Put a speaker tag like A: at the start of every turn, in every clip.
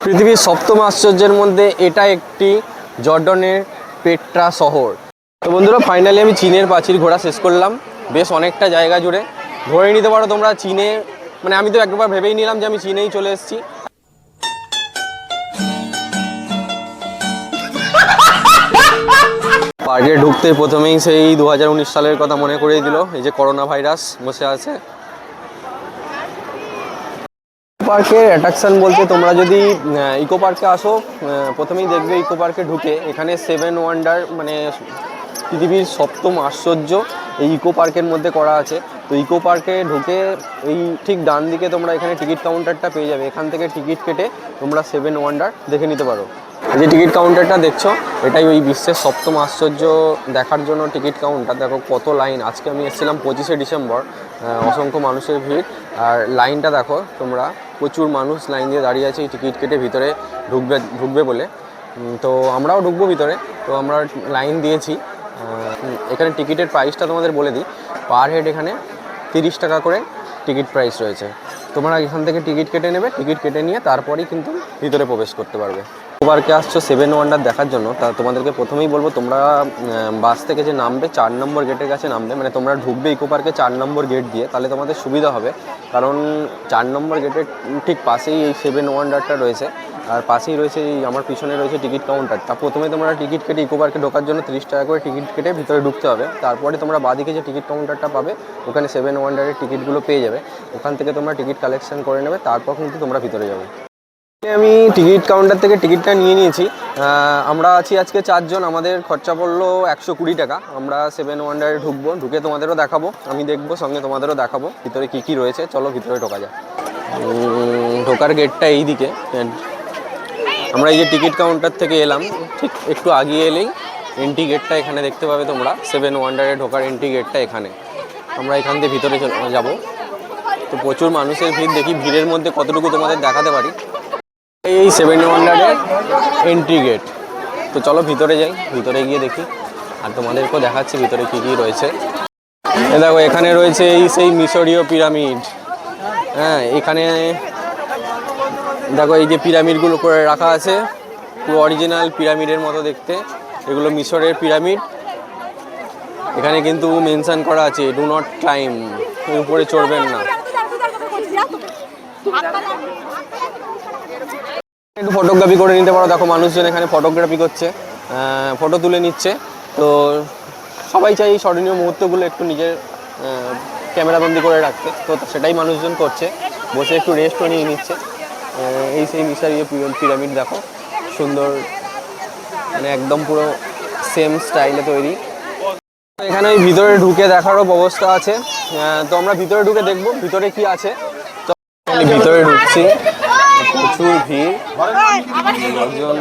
A: পৃথিবীর সপ্তম আশ্চর্যের মধ্যে এটা একটি জর্ডনের পেট্রা শহর। তো বন্ধুরা ফাইনালি আমি চীনের প্রাচীর ঘোরা শেষ করলাম। বেশ অনেকটা জায়গা জুড়ে। ধরে নিতে পারো তোমরা চীনে মানে আমি তো একবার ভেবেই নিলাম যে আমি চীনেই চলে এসেছি। পার্কে ঢুকতে প্রথমেই সেই দু হাজার উনিশ সালের কথা মনে করিয়ে দিল। এই যে করোনা ভাইরাস বসে আছে। পার্কের অ্যাট্রাকশন বলতে তোমরা যদি ইকো পার্কে আসো প্রথমেই দেখবে ইকো পার্কে ঢুকে এখানে সেভেন ওয়ান্ডার মানে পৃথিবীর সপ্তম আশ্চর্য এই ইকো পার্কের মধ্যে করা আছে। তো ইকো পার্কে ঢুকে এই ঠিক ডান দিকে তোমরা এখানে টিকিট কাউন্টারটা পেয়ে যাবে। এখান থেকে টিকিট কেটে তোমরা সেভেন ওয়ান্ডার দেখে নিতে পারো। যে টিকিট কাউন্টারটা দেখছ, এটাই ওই বিশ্বের সপ্তম আশ্চর্য দেখার জন্য টিকিট কাউন্টার দেখো কত লাইন আজকে আমি এসেছিলাম পঁচিশে ডিসেম্বর। অসংখ্য মানুষের ভিড়। আর লাইনটা দেখো তোমরা, প্রচুর মানুষ লাইন দিয়ে দাঁড়িয়ে আছে টিকিট কেটে ভিতরে ঢুকবে ঢুকবে বলে। তো আমরাও ঢুকবো ভিতরে। তো আমরা লাইন দিয়েছি। এখানে টিকিটের প্রাইসটা তোমাদের বলে দিই। পার হেড এখানে তিরিশ টাকা করে টিকিট প্রাইস রয়েছে। তোমরা এখান থেকে টিকিট কেটে নেবে। টিকিট কেটে নিয়ে তারপরেই কিন্তু ভিতরে প্রবেশ করতে পারবে। পার্কে আসছো সেভেন ওয়ান্ডার দেখার জন্য, তা তোমাদেরকে প্রথমেই বলব, তোমরা বাস থেকে যে নামবে, চার নম্বর গেটের কাছে নামবে মানে তোমরা ঢুকবে ইকো পার্কে চার নম্বর গেট দিয়ে, তাহলে তোমাদের সুবিধা হবে। কারণ চার নম্বর গেটের ঠিক পাশেই এই সেভেন ওয়ান্ডারটা রয়েছে, আর পাশেই রয়েছে এই আমার পিছনে রয়েছে টিকিট কাউন্টারটা প্রথমে তোমরা টিকিট কেটে ইকো পার্কে ঢোকার জন্য তিরিশ টাকা করে টিকিট কেটে ভিতরে ঢুকতে হবে। তারপরে তোমরা বাদিকে যে টিকিট কাউন্টারটা পাবে, ওখানে সেভেন ওয়ান্ডারের টিকিটগুলো পেয়ে যাবে। ওখান থেকে তোমরা টিকিট কালেকশন করে নেবে, তারপর কিন্তু তোমরা ভিতরে যাবে। আমি টিকিট কাউন্টার থেকে টিকিটটা নিয়ে নিয়েছি। আমরা আছি আজকে চারজন, আমাদের খরচা পড়ল একশো কুড়ি টাকা। আমরা সেভেন ওয়ান্ডারে ঢুকবো, ঢুকে তোমাদেরও দেখাবো, আমি দেখব, সঙ্গে তোমাদেরও দেখাবো, ভিতরে কী কী রয়েছে, চলো ভিতরে ঢোকা যায় ঢোকার গেটটা এই দিকে আমরা এই যে টিকিট কাউন্টার থেকে এলাম, ঠিক একটু আগিয়ে এলেই এন্ট্রি গেটটা এখানে দেখতে পাবে তোমরা। সেভেন ওয়ান্ডারে ঢোকার এন্ট্রি গেটটা এখানে। আমরা এখান দিয়ে ভিতরে যাব। তো প্রচুর মানুষের ভিড়, দেখি ভিড়ের মধ্যে কতটুকু তোমাদের দেখাতে পারি। এই সেভেন ওয়ান্ডারের এন্ট্রি গেট তো চলো ভিতরে যাই, ভিতরে গিয়ে দেখি। আর তোমাদেরকেও দেখাচ্ছি ভিতরে কী কী রয়েছে। দেখো, এখানে রয়েছে এই, সেই মিশরীয় পিরামিড হ্যাঁ এখানে দেখো, এই যে পিরামিডগুলো করে রাখা আছে। পুরো অরিজিনাল পিরামিডের মতো দেখতে। এগুলো মিশরের পিরামিড এখানে কিন্তু মেনশন করা আছে ডু নট ক্লাইম উপরে চড়বেন না। একটু ফটোগ্রাফি করে নিতে পারো। দেখো, মানুষজন এখানে ফটোগ্রাফি করছে ফটো তুলে নিচ্ছে। তো সবাই চাই স্মরণীয় মুহূর্তগুলো একটু নিজের ক্যামেরাবন্দি করে রাখতে। তো সেটাই মানুষজন করছে। বসে একটু রেস্টও নিয়ে নিচ্ছে। এই সেই মিশরীয় পিরামিড দেখো। সুন্দর মানে একদম পুরো সেম স্টাইলে তৈরি। এখানে ওই ভিতরে ঢুকে দেখারও ব্যবস্থা আছে। তো আমরা ভিতরে ঢুকে দেখব। ভিতরে কি আছে? তো ভিতরে ঢুকছি। প্রচুর ভিড়। লোকজন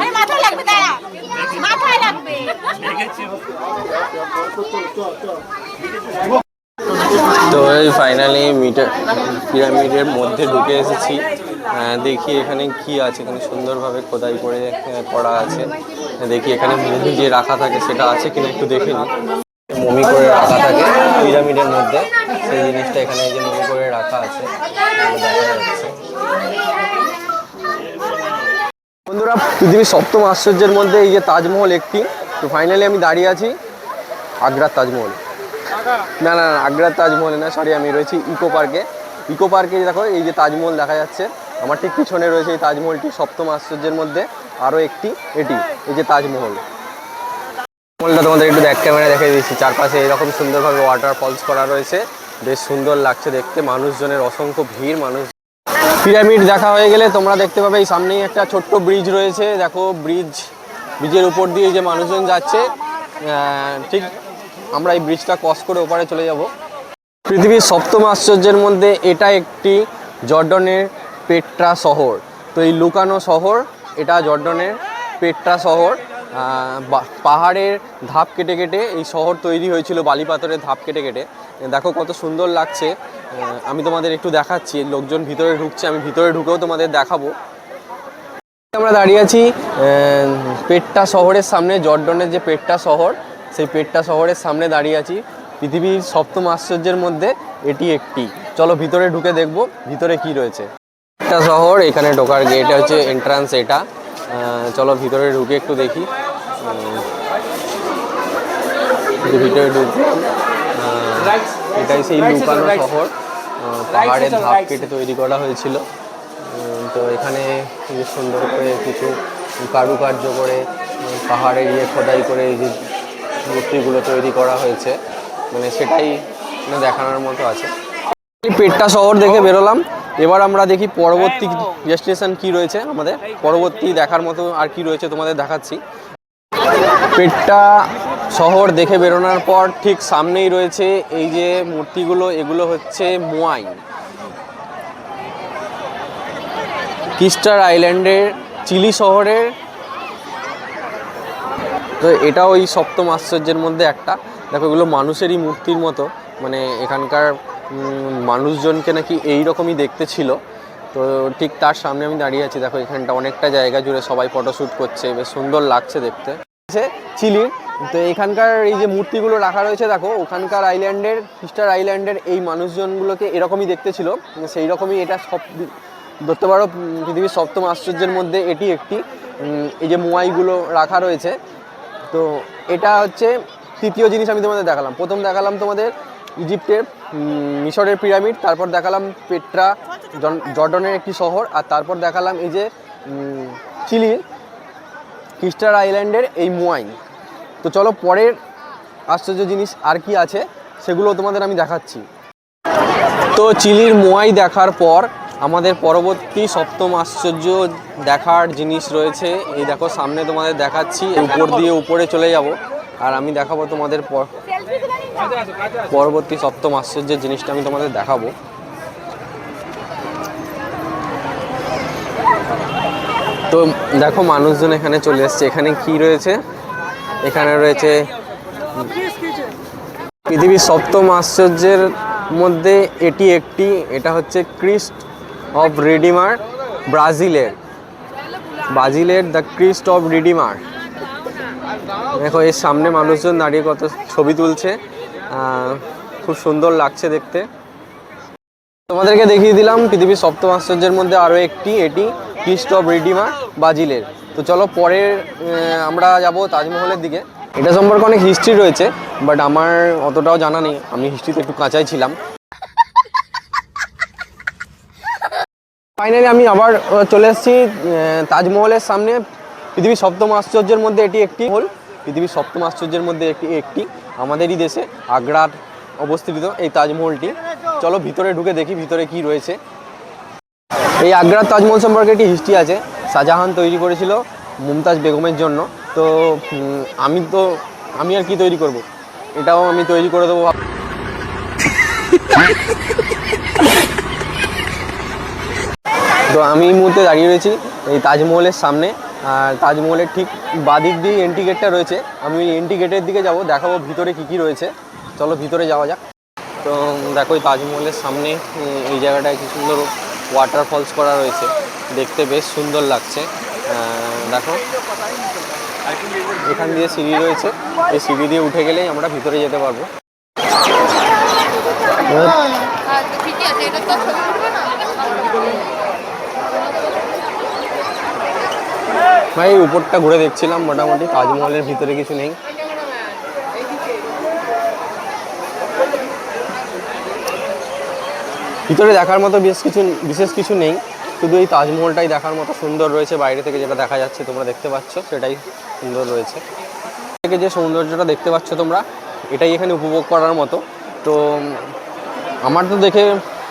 A: তো এই ফাইনালি মিটার পিরামিডের মধ্যে ঢুকে এসেছি। দেখি এখানে কি আছে এখানে সুন্দরভাবে খোদাই করে করা আছে। দেখি এখানে মমি যে রাখা থাকে সেটা আছে কিনা একটু দেখে নিই। মমি করে রাখা থাকে পিরামিডের মধ্যে। সেই জিনিসটা এখানে এই যে মমি করে রাখা আছে। দেখা যাচ্ছে বন্ধুরা, পৃথিবীর সপ্তম আশ্চর্যের মধ্যে এই যে তাজমহল একটি, তো ফাইনালি আমি দাঁড়িয়ে আছি আগ্রার তাজমহল। না না না, আগ্রার তাজমহলে না সরি আমি রয়েছি ইকো পার্কে। ইকো পার্কে দেখো, এই যে তাজমহল দেখা যাচ্ছে, আমার ঠিক পিছনে রয়েছে এই তাজমহলটি সপ্তম আশ্চর্যের মধ্যে আরও একটি, এটি, এই যে তাজমহল। তাজমহলটা তোমাদের একটু ব্যাক ক্যামেরা দেখে দিচ্ছি, চারপাশে এরকম সুন্দরভাবে ওয়াটার ফলস করা রয়েছে, বেশ সুন্দর লাগছে দেখতে, মানুষজনের অসংখ্য ভিড়, মানুষ পিরামিড দেখা হয়ে গেলে তোমরা দেখতে পাবে এই সামনেই একটা ছোট্ট ব্রিজ রয়েছে। দেখো ব্রিজ ব্রিজের উপর দিয়ে যে মানুষজন যাচ্ছে ঠিক আমরা এই ব্রিজটা ক্রস করে ওপারে চলে যাব। পৃথিবীর সপ্তম আশ্চর্যের মধ্যে এটা একটি জর্ডনের পেট্রা শহর। তো এই লুকানো শহর, এটা জর্ডনের পেট্রা শহর। পাহাড়ের ধাপ কেটে কেটে এই শহর তৈরি হয়েছিল, বালি পাথরের ধাপ কেটে কেটে। দেখো কত সুন্দর লাগছে। আমি তোমাদের একটু দেখাচ্ছি, লোকজন ভিতরে ঢুকছে, আমি ভিতরে ঢুকেও তোমাদের দেখাবো। আমরা দাঁড়িয়ে আছি পেট্টা শহরের সামনে, জর্ডনের যে পেট্টা শহর, সেই পেট্টা শহরের সামনে দাঁড়িয়ে আছি। পৃথিবীর সপ্তম আশ্চর্যের মধ্যে এটি একটি। চলো ভিতরে ঢুকে দেখব, ভিতরে কি রয়েছে। পেট্টা শহর, এখানে ঢোকার গেট হচ্ছে এন্ট্রান্স এটা। চলো ভিতরে ঢুকে একটু দেখি। ভিতরে ঢুকলাম এটাই সেই লুকানো শহর পাহাড়ের ধাপ কেটে তৈরি করা হয়েছিল। তো এখানে সুন্দর করে কিছু কারুকার্য করে পাহাড়ে ইয়ে খোদাই করে এই যে মূর্তিগুলো তৈরি করা হয়েছে। মানে সেটাই মানে দেখানোর মতো আছে। পেটটা শহর দেখে বেরোলাম। এবার আমরা দেখি পরবর্তী ডেস্টিনেশন কি রয়েছে আমাদের। পরবর্তী দেখার মতো আর কি রয়েছে তোমাদের দেখাচ্ছি। পেটটা শহর দেখে বেরোনোর পর ঠিক সামনেই রয়েছে এই যে মূর্তিগুলো, এগুলো হচ্ছে মোয়াই। কিস্টার আইল্যান্ডের চিলি শহরের, তো এটা ওই সপ্তম আশ্চর্যের মধ্যে একটা। দেখো, এগুলো মানুষেরই মূর্তির মতো মানে এখানকার মানুষজনকে নাকি এই রকমই দেখতে ছিল। তো ঠিক তার সামনে আমি দাঁড়িয়ে আছি। দেখো, এখানটা অনেকটা জায়গা জুড়ে সবাই ফটোশ্যুট করছে, বেশ সুন্দর লাগছে দেখতে। চিলির তো এখানকার এই যে মূর্তিগুলো রাখা রয়েছে, দেখো, ওখানকার আইল্যান্ডের খ্রিস্টার আইল্যান্ডের এই মানুষজনগুলোকে এরকমই দেখতে ছিল। সেই রকমই এটা সব ধরতে পারো, পৃথিবীর সপ্তম আশ্চর্যের মধ্যে এটি একটি। এই যে মোয়াইগুলো রাখা রয়েছে। তো এটা হচ্ছে তৃতীয় জিনিস আমি তোমাদের দেখালাম। প্রথম দেখালাম তোমাদের ইজিপ্টের মিশরের পিরামিড, তারপর দেখালাম পেট্রা জর্ডনের একটি শহর, আর তারপর দেখালাম এই যে চিলির কিস্টার আইল্যান্ডের এই মোয়াইন তো চলো পরের আশ্চর্য জিনিস আর কি আছে, সেগুলো তোমাদের আমি দেখাচ্ছি। তো চিলির মোয়াই দেখার পর আমাদের পরবর্তী সপ্তম আশ্চর্য দেখার জিনিস রয়েছে। এই দেখো, সামনে তোমাদের দেখাচ্ছি উপর দিয়ে উপরে চলে যাব। আর আমি দেখাবো তোমাদের পর- পরবর্তী সপ্তম আশ্চর্যের জিনিসটা আমি তোমাদের দেখাবো। তো দেখো, মানুষজন এখানে চলে এসছে। এখানে কি রয়েছে? এখানে রয়েছে পৃথিবীর সপ্তম আশ্চর্যের মধ্যে এটি একটি, এটা হচ্ছে ক্রিস্ট অফ রিডিমার ব্রাজিলের। ব্রাজিলের দ্য ক্রিস্ট অফ রিডিমার। দেখো, এর সামনে মানুষজন দাঁড়িয়ে কত ছবি তুলছে। খুব সুন্দর লাগছে দেখতে। তোমাদেরকে দেখিয়ে দিলাম পৃথিবীর সপ্তম আশ্চর্যের মধ্যে আরও একটি, এটি ক্রিস্ট অফ রিডিমার ব্রাজিলের। তো চলো পরের আমরা যাব তাজমহলের দিকে। এটা সম্পর্কে অনেক হিস্ট্রি রয়েছে বাট আমার অতটাও জানা নেই। আমি হিস্ট্রিতে একটু কাঁচাই ছিলাম। ফাইনালি আমি আবার চলে এসেছি তাজমহলের সামনে। পৃথিবীর সপ্তম আশ্চর্যের মধ্যে এটি একটি হল পৃথিবীর সপ্তম আশ্চর্যের মধ্যে একটি একটি আমাদেরই দেশে, আগ্রার অবস্থিত এই তাজমহলটি। চলো ভিতরে ঢুকে দেখি ভিতরে কি রয়েছে। এই আগ্রার তাজমহল সম্পর্কে একটি হিস্ট্রি আছে। শাহজাহান তৈরি করেছিল মুমতাজ বেগমের জন্য। তো আমি তো, আমি আর কি তৈরি করব? এটাও আমি তৈরি করে দেবো। তো আমি এই মুহূর্তে দাঁড়িয়ে রয়েছি এই তাজমহলের সামনে। আর তাজমহলের ঠিক বাদিক দিয়ে এন্ট্রি গেটটা রয়েছে। আমি এন্ট্রি গেটের দিকে যাব, দেখাবো ভিতরে কি কি রয়েছে। চলো ভিতরে যাওয়া যাক। তো, দেখো এই তাজমহলের সামনে এই জায়গাটায় কি সুন্দর ওয়াটারফলস করা রয়েছে। দেখতে বেশ সুন্দর লাগছে। দেখো। এখান দিয়ে সিঁড়ি রয়েছে। এই সিঁড়ি দিয়ে উঠে গেলেই আমরা ভিতরে যেতে পারব। ভাই, উপরটা ঘুরে দেখছিলাম। মোটামুটি তাজমহলের ভিতরে কিছু নেই। ভিতরে দেখার মতো বেশ কিছু বিশেষ কিছু নেই শুধু এই তাজমহলটাই দেখার মতো সুন্দর রয়েছে বাইরে থেকে যেটা দেখা যাচ্ছে তোমরা দেখতে পাচ্ছ সেটাই সুন্দর রয়েছে থেকে যে সৌন্দর্যটা দেখতে পাচ্ছ তোমরা এটাই এখানে উপভোগ করার মতো তো উম, আমার তো দেখে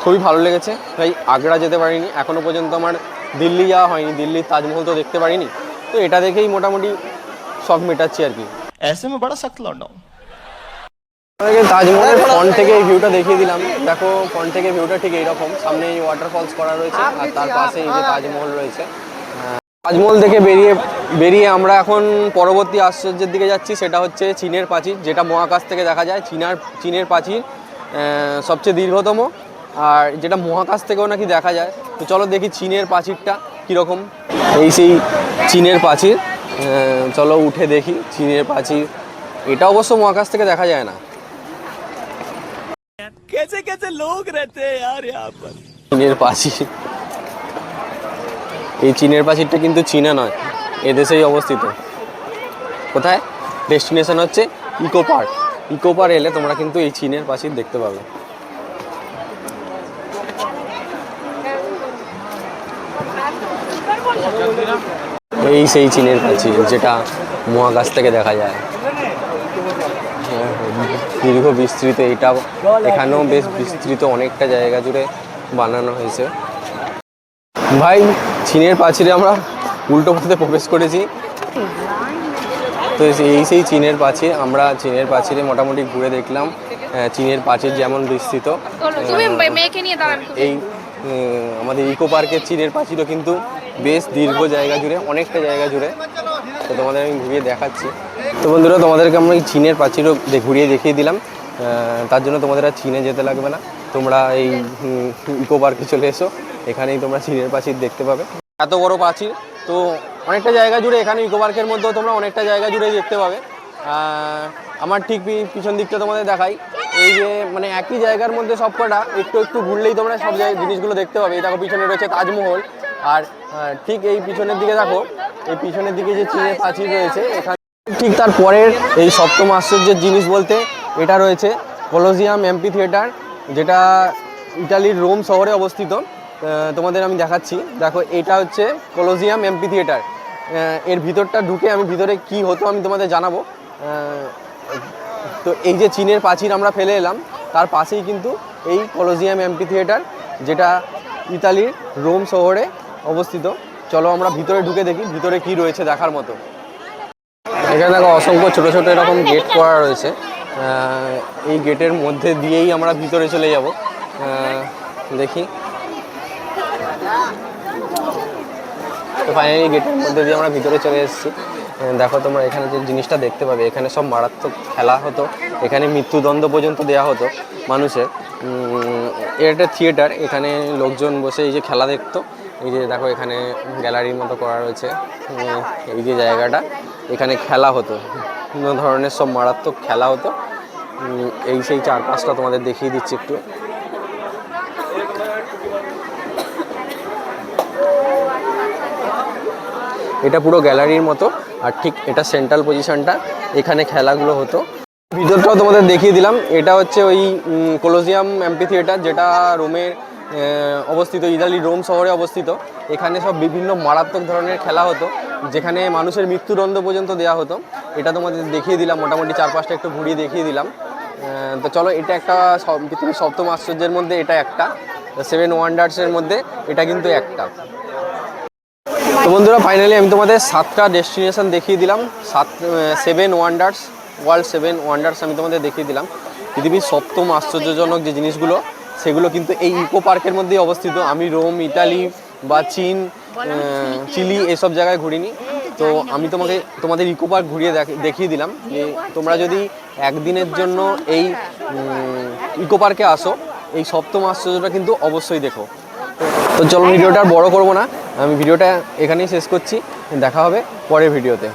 A: খুবই ভালো লেগেছে তাই আগ্রা যেতে পারিনি এখনও পর্যন্ত আমার দিল্লি যাওয়া হয়নি দিল্লির তাজমহল তো দেখতে পারিনি তো এটা দেখেই মোটামুটি শখ মেটাচ্ছি আর কি
B: ऐसे में बड़ा सख्त लौंडा हूँ
A: আপনাকে তাজমহলের ফ্রন্ট থেকে এই ভিউটা দেখিয়ে দিলাম। দেখো ফ্রন্ট থেকে ভিউটা ঠিক এইরকম। সামনে এই ওয়াটারফলস করা রয়েছে আর তার পাশে এই যে তাজমহল রয়েছে। তাজমহল দেখে বেরিয়ে বেরিয়ে আমরা এখন পরবর্তী আশ্চর্যের দিকে যাচ্ছি। সেটা হচ্ছে চীনের প্রাচীর, যেটা মহাকাশ থেকে দেখা যায়। চীনার, চীনের প্রাচীর সবচেয়ে দীর্ঘতম। আর যেটা মহাকাশ থেকেও নাকি দেখা যায়। তো চলো দেখি চীনের প্রাচীরটা কীরকম। এই সেই চীনের প্রাচীর। চলো উঠে দেখি চীনের প্রাচীর। এটা অবশ্য মহাকাশ থেকে দেখা যায় না।
B: कैसे कैसे लोग रहते हैं यार यहाँ पर
A: চীনের পাখি এই চীনের প্রাচীরটা কিন্তু চীনা নয় এদেশেই অবস্থিত কোথায় ডেস্টিনেশন হচ্ছে ইকো পার্ক ইকো পার্ক এলে তোমরা কিন্তু এই চীনের প্রাচীর দেখতে পাবে এই সেই চীনের প্রাচীর যেটা মহাকাশ থেকে দেখা যায় হ্যাঁ, দীর্ঘ বিস্তৃত এটা এখানেও বেশ বিস্তৃত অনেকটা জায়গা জুড়ে বানানো হয়েছে। ভাই চীনের প্রাচীরে আমরা উল্টো পথে প্রবেশ করেছি। তো এই সেই চীনের প্রাচীর আমরা চীনের প্রাচীরে মোটামুটি ঘুরে দেখলাম চীনের প্রাচীর যেমন বিস্তৃত এই আমাদের ইকো পার্কের চীনের প্রাচীরও কিন্তু বেশ দীর্ঘ জায়গা জুড়ে অনেকটা জায়গা জুড়ে। তো তোমাদের আমি ঘুরিয়ে দেখাচ্ছি। তো বন্ধুরা, তোমাদেরকে আমরা এই চীনের প্রাচীরও ঘুরিয়ে দেখিয়ে দিলাম। তার জন্য তোমাদের আর চীনে যেতে লাগবে না। তোমরা এই ইকো পার্কে চলে এসো। এখানেই তোমরা চীনের প্রাচীর দেখতে পাবে। এত বড় প্রাচীর, তো অনেকটা জায়গা জুড়ে এখানে ইকো পার্কের মধ্যেও তোমরা অনেকটা জায়গা জুড়ে দেখতে পাবে। আমার ঠিক পিছন দিকটা তোমাদের দেখাই। এই যে মানে একই জায়গার মধ্যে সব কটা একটু একটু ঘুরলেই তোমরা সব জায়গায় জিনিসগুলো দেখতে পাবে। এই দেখো, পিছনে রয়েছে তাজমহল। আর ঠিক এই পিছনের দিকে দেখো, এই পিছনের দিকে যে চীনের প্রাচীর রয়েছে, এখানে ঠিক তার পরের এই সপ্তম আশ্চর্যের জিনিস বলতে এটা রয়েছে কলোজিয়াম এমপি থিয়েটার, যেটা ইটালির রোম শহরে অবস্থিত। তোমাদের আমি দেখাচ্ছি। দেখো, এটা হচ্ছে কলোজিয়াম এমপি থিয়েটার। এর ভিতরটা ঢুকে আমি ভিতরে কি হতো আমি তোমাদের জানাব। তো এই যে চীনের প্রাচীর আমরা ফেলে এলাম, তার পাশেই কিন্তু এই কলোজিয়াম এমপি থিয়েটার, যেটা ইতালির রোম শহরে অবস্থিত। চলো আমরা ভিতরে ঢুকে দেখি, ভিতরে কি রয়েছে দেখার মতো। এখানে দেখো অসংখ্য ছোট ছোট এরকম গেট করা রয়েছে। এই গেটের মধ্যে দিয়েই আমরা ভিতরে চলে যাব। দেখি। তো ফাইনালি গেটের মধ্যে দিয়ে আমরা ভিতরে চলে এসেছি। দেখো তোমরা এখানে যে জিনিসটা দেখতে পাবে, এখানে সব মারাত্মক খেলা হতো। এখানে মৃত্যুদণ্ড পর্যন্ত দেওয়া হতো মানুষের। এর একটা থিয়েটার এখানে লোকজন বসে এই যে খেলা দেখতো। এই যে দেখো এখানে গ্যালারির মতো করা রয়েছে। এই যে জায়গাটা। এখানে খেলা হতো। বিভিন্ন ধরনের সব মারাত্মক খেলা হতো। এই সেই চার পাঁচটা তোমাদের দেখিয়ে দিচ্ছি একটু। এটা পুরো গ্যালারির মতো, আর ঠিক এটা সেন্ট্রাল পজিশনটা। এখানে খেলাগুলো হতো। ভিতরটাও তোমাদের দেখিয়ে দিলাম। এটা হচ্ছে ওই কলোজিয়াম অ্যাম্পি থিয়েটার যেটা রোমের অবস্থিত ইতালি রোম শহরে অবস্থিত। এখানে সব বিভিন্ন মারাত্মক ধরনের খেলা হতো। যেখানে মানুষের মৃত্যুদণ্ড পর্যন্ত দেওয়া হতো। এটা তোমাদের দেখিয়ে দিলাম, মোটামুটি চার পাঁচটা একটু ঘুরিয়ে দেখিয়ে দিলাম। তো চলো, এটা একটা পৃথিবীর সপ্তম আশ্চর্যের মধ্যে এটা একটা। সেভেন ওয়ান্ডার্সের মধ্যে এটা কিন্তু একটা। তো বন্ধুরা ফাইনালি আমি তোমাদের সাতটা ডেস্টিনেশন দেখিয়ে দিলাম। সাত seven wonders world seven wonders আমি তোমাদের দেখিয়ে দিলাম। পৃথিবীর সপ্তম আশ্চর্যজনক যে জিনিসগুলো, সেগুলো কিন্তু এই ইকো পার্কের মধ্যেই অবস্থিত। আমি রোম ইটালি বা চীন চিলি এসব জায়গায় ঘুরিনি। তো আমি তোমাকে তোমাদের ইকো পার্ক ঘুরিয়ে দেখ- দেখিয়ে দিলাম যে তোমরা যদি একদিনের জন্য এই ইকো পার্কে আসো। এই সপ্তম আশ্চর্যটা কিন্তু অবশ্যই দেখো। তো চলো ভিডিওটা আর বড় করব না। আমি ভিডিওটা এখানেই শেষ করছি। দেখা হবে পরের ভিডিওতে।